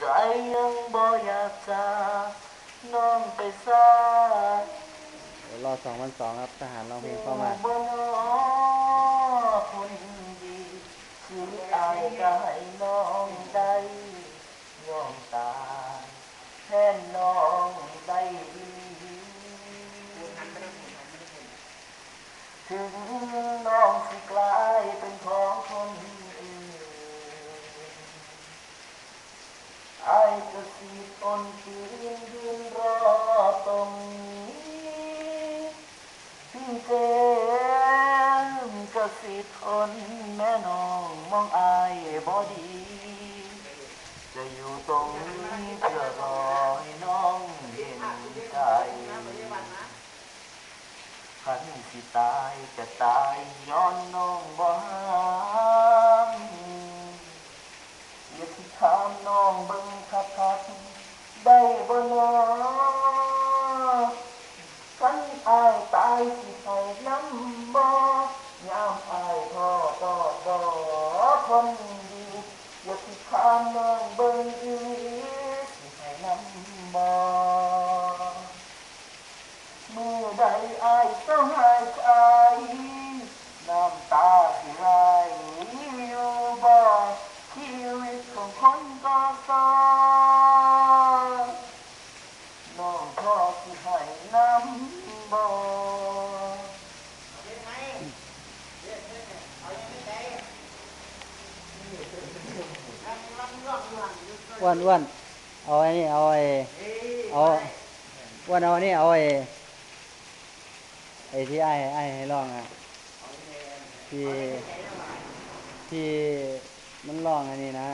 ใจยังบ่อยากจาน้องไปซาเดี๋ยวรอสองวันสองครับทหารเร้องเพลงเข้ามาบ่นอคนดีคืออายก็ให้น้องได้ยอมตายแทนน้องได้ดีถึงน้องสิกลายเป็นของคนอื่น ไอ้กระ สีตนคืนยืนรอตรงนี้พี่เจมกสีทนแม่น้องมองอายบอดี จะอยู่ตรงนี้เพื่อรอให้น้องเห็นใจขันสิตายจะตายย้อนน้องบ่ห้าม อย่าสิถามน้องเบิ่งคักคักๆได้บ่น้อกันอายตายสิให้น้ำบ่ยามอายพ่อก็บ่คนดีอย่าสิถามน้องเบิ่งอีสิให้น้ำบ่เมื่อใดอายต้องหา ให้น้ำบ่อ้วนอ้วนเอาไอ้นี่เอาไอ้เอาอ้วนเอานี่เอาไอ้ไอ้ที่ไอ้ไอ้ให้ร้องอะที่ที่มันร้องอันนี้นะ